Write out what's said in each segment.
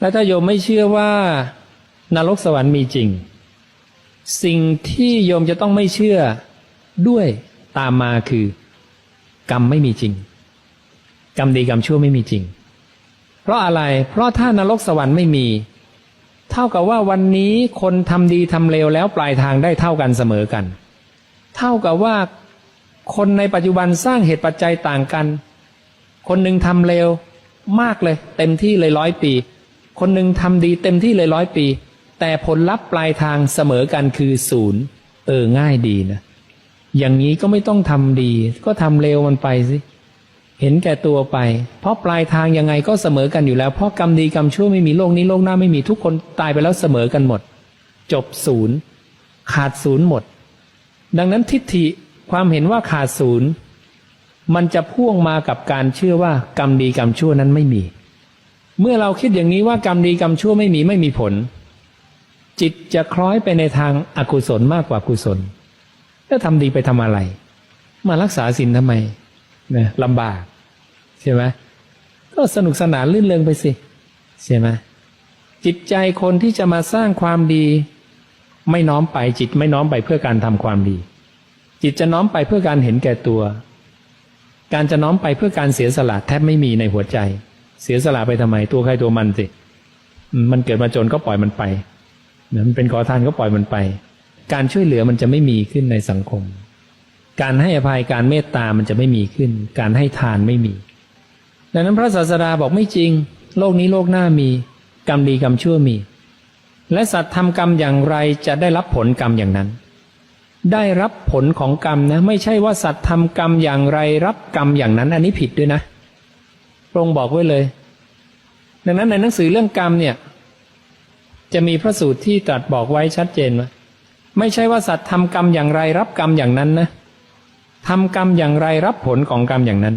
และถ้าโยมไม่เชื่อว่านรกสวรรค์มีจริง สิ่งที่โยมจะต้องไม่เชื่อด้วยตามมาคือ กรรมไม่มีจริง กรรมดีกรรมชั่วไม่มีจริง เพราะอะไรเพราะถ้านรกสวรรค์ไม่มี เท่ากับว่าวันนี้คนทำดีทำเลวแล้วปลายทางได้เท่ากันเสมอกัน เท่ากับว่าคนในปัจจุบันสร้างเหตุปัจจัยต่างกัน คนหนึ่งทำเลวมากเลย เต็มที่เลยร้อยปี คนหนึ่งทำดีเต็มที่เลยร้อยปี แต่ผลลัพธ์ปลายทางเสมอกันคือศูนย์เออง่ายดีนะอย่างนี้ก็ไม่ต้องทำดี ก็ทำเลวมันไปสิเห็นแก่ตัวไป เพราะปลายทางยังไงก็เสมอกันอยู่แล้ว เพราะกรรมดีกรรมชั่วไม่มีโลกนี้โลกหน้าไม่มีทุกคนตายไปแล้วเสมอกันหมด จบศูนย์ขาดศูนย์หมด ดังนั้นทิฏฐิความเห็นว่าขาดศูนย์มันจะพ่วงมากับการเชื่อว่ากรรมดีกรรมชั่วนั้นไม่มี เมื่อเราคิดอย่างนี้ว่ากรรมดีกรรมชั่วไม่มีไม่มีผล จิตจะคล้อยไปในทางอากุศลมากกว่ากุศลแล้วทำดีไปทำอะไร มารักษาศีลทำไมเนี่ยลำบากใช่ไหมก็สนุกสนานลื่นเริงไปสิใช่ไหมจิตใจคนที่จะมาสร้างความดี ไม่น้อมไปจิตไม่น้อมไปเพื่อการทำความดี จิตจะน้อมไปเพื่อการเห็นแก่ตัว การจะน้อมไปเพื่อการเสียสละแทบไม่มีในหัวใจ เสียสละไปทำไม ตัวใครตัวมันสิ มันเกิดมาจนก็ปล่อยมันไปเหมือนเป็นขอทานก็ปล่อยมันไป การช่วยเหลือมันจะไม่มีขึ้นในสังคม การให้อภัยการเมตตามันจะไม่มีขึ้น การให้ทานไม่มี ดังนั้นพระศาสดาบอกไม่จริง โลกนี้โลกหน้ามี กรรมดีกรรมชั่วมี และสัตว์ทำกรรมอย่างไรจะได้รับผลกรรมอย่างนั้น ได้รับผลของกรรมนะ ไม่ใช่ว่าสัตว์ทำกรรมอย่างไรรับกรรมอย่างนั้น อันนี้ผิดด้วยนะพ ระองค์บอกไว้เลย ดังนั้นในหนังสือเรื่องกรรมเนี่ย จะมีพระสูตรที่ตรัสบอกไว้ชัดเจนว่าไม่ใช่ว่าสัตว์ทำกรรมอย่างไรรับกรรมอย่างนั้นนะทำกรรมอย่างไรรับผลของกรรมอย่างนั้น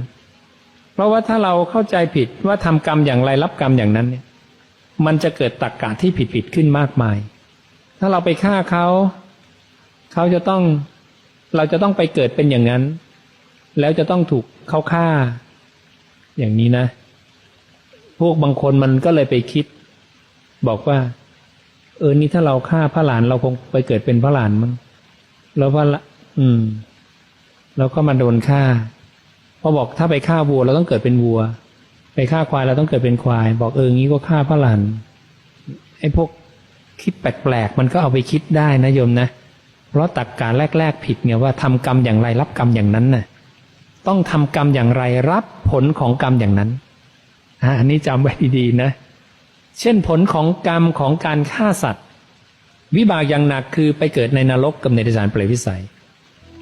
เพราะว่าถ้าเราเข้าใจผิดว่าทำกรรมอย่างไรรับกรรมอย่างนั้นเนี่ยมันจะเกิดตรรกกะที่ผิดผิดๆขึ้นมากมาย ถ้าเราไปฆ่าเขา เขาจะต้อง เราจะต้องไปเกิดเป็นอย่างนั้น แล้วจะต้องถูกเขาฆ่า อย่างนี้นะ พวกบางคนมันก็เลยไปคิด บอกว่า เออนี่ถ้าเราฆ่าพระหลานเราคงไปเกิดเป็นพระหลานมั้งแล้วพระละอืม แล้วก็มาโดนฆ่าพอบอกถ้าไปฆ่าวัวเราต้องเกิดเป็นวัว ไปฆ่าควายเราต้องเกิดเป็นควาย บอกเอองี้ก็ฆ่าพระหลานไอ้พวกคิดแปลกๆมันก็เอาไปคิดได้นะโยมนะเพราะตักการแรก ๆ ผิดไงว่าทำกรรมอย่างไรรับกรรมอย่างนั้นน่ะ ต้องทำกรรมอย่างไรรับผลของกรรมอย่างนั้น อันนี้จำไว้ดีๆนะ เช่นผลของกรรมของการฆ่าสัตว์ วิบากอย่างหนักคือไปเกิดในนรกกับในดิสานเปรตวิสัย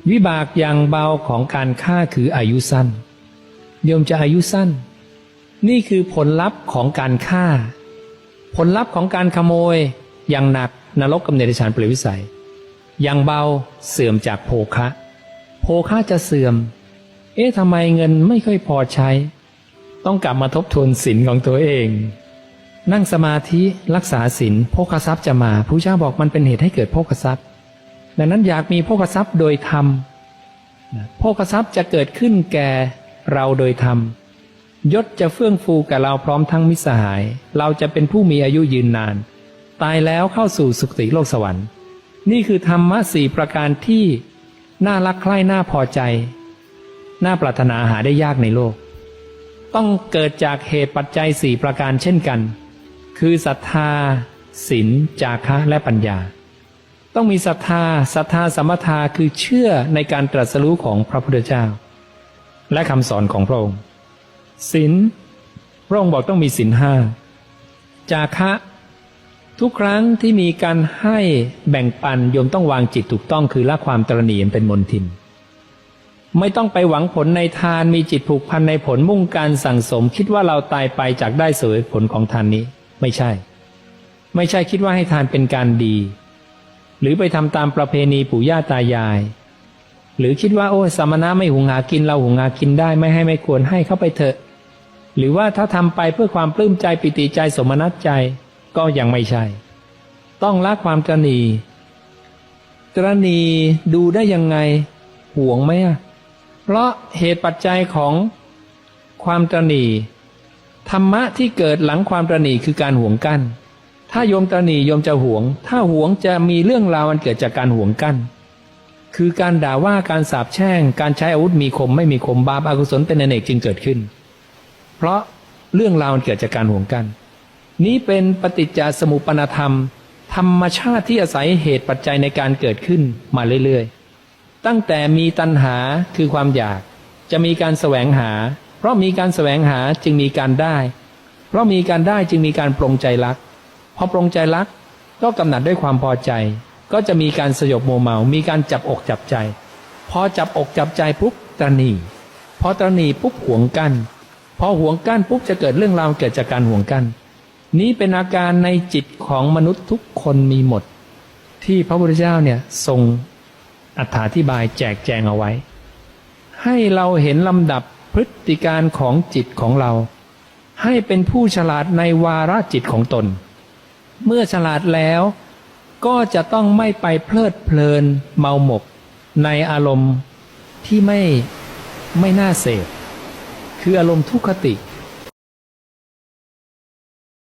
วิบากอย่างเบาของการฆ่าคืออายุสั้นโยมจะอายุสั้น นี่คือผลลัพธ์ของการฆ่า ผลลัพธ์ของการขโมยอย่างหนักนรกกับในดิสานเปรตวิสัย อย่างเบาเสื่อมจากโภคะ โภคะจะเสื่อม เอ๊ะทำไมเงินไม่ค่อยพอใช้ ต้องกลับมาทบทวนศีลของตัวเอง นั่งสมาธิรักษาศีลโภคทรัพย์จะมาผู้เจ้าบอกมันเป็นเหตุให้เกิดโภคทรัพย์ ดังนั้นอยากมีโภคทรัพย์โดยธรรมโภคทรัพย์จะเกิดขึ้นแก่เราโดยธรรมยศจะเฟื่องฟูแก่เราพร้อมทั้งมิสหาย เราจะเป็นผู้มีอายุยืนนาน ตายแล้วเข้าสู่สุคติโลกสวรรค์ นี่คือธรรมะสี่ประการที่น่ารักใคร่น่าพอใจ น่าปรารถนาหาได้ยากในโลก ต้องเกิดจากเหตุปัจจัยสี่ประการเช่นกัน คือศรัทธาศีลจาคะและปัญญา ต้องมีศรัทธาศรัทธาสมมทาคือเชื่อในการตรัสรู้ของพระพุทธเจ้า และคำสอนของพระองค์ศีลพระองค์บอกต้องมีศีลห้าจาคะ ทุกครั้งที่มีการให้แบ่งปันโยมต้องวางจิตถูกต้องคือละความตรณีเป็นมนทิน ไม่ต้องไปหวังผลในทานมีจิตผูกพันในผลมุ่งการสั่งสม คิดว่าเราตายไปจากได้สวยผลของทานนี้ ไม่ใช่ ไม่ใช่คิดว่าให้ทานเป็นการดี หรือไปทำตามประเพณีปู่ย่าตายาย หรือคิดว่าโอ้สมณะไม่หุงหากินเราหุงหากินได้ไม่ให้ไม่ควรให้เข้าไปเถอะ หรือว่าถ้าทำไปเพื่อความปลื้มใจปิติใจสมนัตใจก็ยังไม่ใช่ ต้องละความตรณีตรณีดูได้ยังไงห่วงไหมอะ เพราะเหตุปัจจัยของความตรณีธรรมะที่เกิดหลังความตระหนี่คือการห่วงกั้น ถ้าโยมตระหนี่โยมจะห่วง ถ้าห่วงจะมีเรื่องราวมันเกิดจากการห่วงกั้น คือการด่าว่าการสาปแช่ง การใช้อาวุธมีคมไม่มีคมบาปอากุศลเป็นอเนกจึงเกิดขึ้น เพราะเรื่องราวมันเกิดจากการห่วงกั้น นี้เป็นปฏิจจสมุปปนธรรม ธรรมชาติที่อาศัยเหตุปัจจัยในการเกิดขึ้นมาเรื่อยๆ ตั้งแต่มีตัณหาคือความอยาก จะมีการแสวงหา เพราะมีการแสวงหาจึงมีการได้ เพราะมีการได้จึงมีการปรงใจรักพอปรงใจรักก็กำหนัดด้วยความพอใจ ก็จะมีการสยบโมเมา มีการจับอกจับใจ พอจับอกจับใจปุ๊บตระหนีพอตระหนีปุ๊บหวงกั้นพอหวงกั้นปุ๊บจะเกิดเรื่องราวเกิดจากการหวงกั้นนี้เป็นอาการในจิตของมนุษย์ทุกคนมีหมด ที่พระพุทธเจ้าเนี่ยทรง อธิบายแจกแจงเอาไว้ ให้เราเห็นลำดับพฤติการของจิตของเรา ให้เป็นผู้ฉลาดในวาระจิตของตน เมื่อฉลาดแล้วก็จะต้องไม่ไปเพลิดเพลินเมาหมก ในอารมณ์ที่ไม่ไม่น่าเสพคืออารมณ์ทุกขติ